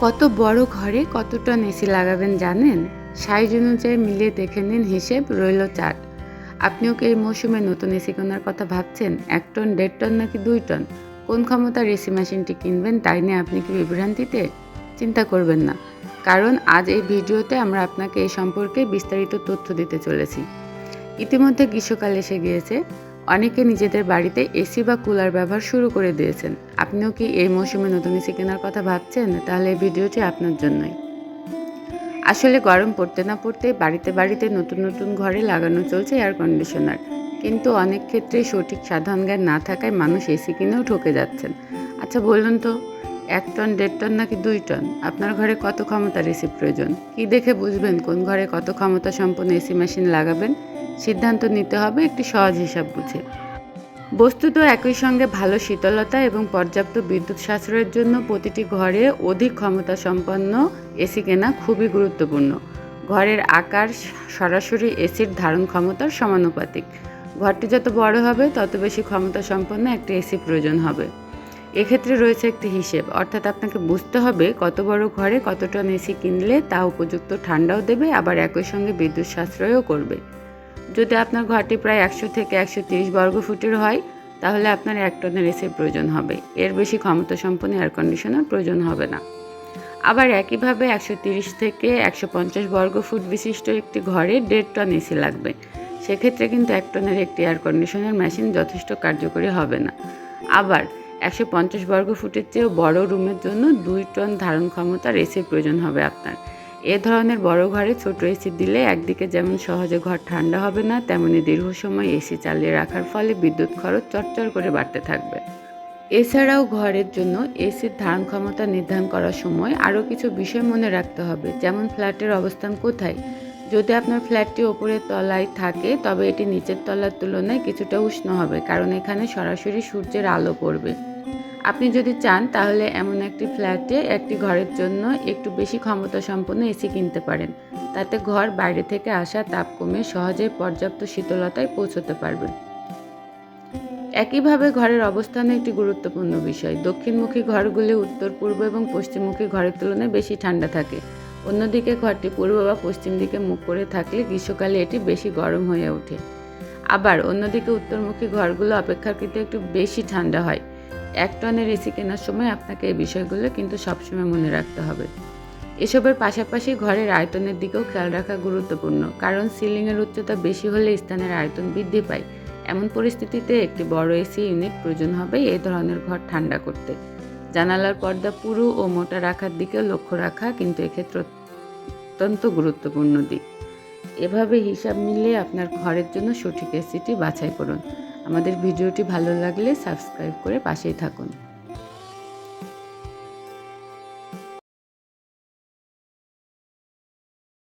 কত বড় ঘরে কত টন এসি লাগাবেন জানেন? সাইজ অনুযায়ী মিলিয়ে দেখে নিন হিসেব রইল চার্ট আপনিও কি এই মৌসুমে নতুন এসি কেনার কথা ভাবছেন? এক টন, দেড় টন নাকি দুই টন? কোন ক্ষমতার এসি মেশিনটি কিনবেন তাই নিয়ে আপনি কি বিভ্রান্তিতে? চিন্তা করবেন না। কারণ আজ এই ভিডিওতে আমরা আপনাকে এই সম্পর্কে বিস্তারিত তথ্য দিতে চলেছি। ইতিমধ্যে গ্রীষ্মকাল এসে গিয়েছে। অনেকে নিজেদের বাড়িতে এসি বা কুলার ব্যবহার শুরু করে দিয়েছেন। আপনিও কি এই মৌসুমে নতুন এসি কেনার কথা ভাবছেন? তাহলে এই ভিডিওটি আপনার জন্যই। আসলে গরম পড়তে না পড়তে বাড়িতে বাড়িতে নতুন নতুন ঘরে লাগানো চলছে এয়ার কন্ডিশনার কিন্তু অনেক ক্ষেত্রে সঠিক সাধারণ জ্ঞান না থাকায় মানুষ এসি কিনেও ঠকে যাচ্ছেন। আচ্ছা বলুন তো এক টন, দেড় টন নাকি দুই টন? আপনার ঘরে কত ক্ষমতার এসি প্রয়োজন? কি দেখে বুঝবেন কোন ঘরে কত ক্ষমতা সম্পন্ন এসি মেশিন লাগাবেন? সিদ্ধান্ত নিতে হবে একটি সহজ হিসাব বুঝে। বস্তুত একই সঙ্গে ভালো শীতলতা এবং পর্যাপ্ত বিদ্যুৎ সাশ্রয়ের জন্য প্রতিটি ঘরে অধিক ক্ষমতা সম্পন্ন এসি কেনা খুবই গুরুত্বপূর্ণ। ঘরের আকার সরাসরি এসির ধারণ ক্ষমতার সমানুপাতিক। ঘরটি যত বড় হবে, তত বেশি ক্ষমতা সম্পন্ন একটি এসি প্রয়োজন হবে। এক্ষেত্রে রয়েছে একটি হিসেব। অর্থাৎ আপনাকে বুঝতে হবে কত বড় ঘরে কত টন এসি কিনলে তা উপযুক্ত ঠান্ডাও দেবে, আবার একই সঙ্গে বিদ্যুৎ সাশ্রয়ও করবে। যদি আপনার ঘরটি প্রায় একশো থেকে একশো তিরিশ বর্গ ফুটের হয়, তাহলে আপনার এক টনের এসির প্রয়োজন হবে। এর বেশি ক্ষমতা সম্পন্ন এয়ার কন্ডিশনার প্রয়োজন হবে না। আবার একইভাবে একশো তিরিশ থেকে একশো পঞ্চাশ বর্গ ফুট বিশিষ্ট একটি ঘরে দেড় টন এসি লাগবে। সেক্ষেত্রে কিন্তু এক টনের একটি এয়ার কন্ডিশনার মেশিন যথেষ্ট কার্যকরী হবে না। আবার একশো পঞ্চাশ বর্গ ফুটের চেয়েও বড় রুমের জন্য দুই টন ধারণ ক্ষমতার এসির প্রয়োজন হবে আপনার। এ ধরনের বড় ঘরে ছোট এসি দিলে একদিকে যেমন সহজে ঘর ঠান্ডা হবে না, তেমনি দীর্ঘ সময় এসি চালিয়ে রাখার ফলে বিদ্যুৎ খরচ চটচর করে বাড়তে থাকবে। এছাড়াও ঘরের জন্য এসির ধারণ ক্ষমতা নির্ধারণ করার সময় আরও কিছু বিষয় মনে রাখতে হবে, যেমন ফ্ল্যাটের অবস্থান কোথায় যদি আপনার ফ্ল্যাটটি ওপরের তলায় থাকে, তবে এটি নিচের তলার তুলনায় কিছুটা উষ্ণ হবে, কারণ এখানে সরাসরি সূর্যের আলো পড়বে। আপনি যদি চান, তাহলে এমন একটি ফ্ল্যাটে একটি ঘরের জন্য একটু বেশি ক্ষমতা সম্পন্ন এসি কিনতে পারেন। তাতে ঘর বাইরে থেকে আসা তাপ কমে সহজেই পর্যাপ্ত শীতলতায় পৌঁছতে পারবে একইভাবে ঘরের অবস্থান একটি গুরুত্বপূর্ণ বিষয়। দক্ষিণমুখী ঘরগুলি উত্তর পূর্ব এবং পশ্চিমমুখী ঘরের তুলনায় বেশি ঠান্ডা থাকে। অন্যদিকে ঘরটি পূর্ব বা পশ্চিম দিকে মুখ করে থাকলে গ্রীষ্মকালে এটি বেশি গরম হয়ে ওঠে। আবার অন্যদিকে উত্তরমুখী ঘরগুলো অপেক্ষাকৃত একটু বেশি ঠান্ডা হয়। এক টনের এসি কেনার সময় আপনাকে এই বিষয়গুলো কিন্তু সবসময় মনে রাখতে হবে। এসবের পাশাপাশি ঘরের আয়তনের দিকেও খেয়াল রাখা গুরুত্বপূর্ণ, কারণ সিলিংয়ের উচ্চতা বেশি হলে স্থানের আয়তন বৃদ্ধি পায়। এমন পরিস্থিতিতে একটি বড় এসি ইউনিট প্রয়োজন হবে এই ধরনের ঘর ঠান্ডা করতে। জানালার পর্দা পুরু ও মোটা রাখার দিকেও লক্ষ্য রাখা কিন্তু এক্ষেত্রে অত্যন্ত গুরুত্বপূর্ণ দিক। এভাবে হিসাব মিলিয়ে আপনার ঘরের জন্য সঠিক এসিটি বাছাই করুন। আমাদের ভিডিওটি ভালো লাগলে সাবস্ক্রাইব করে পাশেই থাকুন।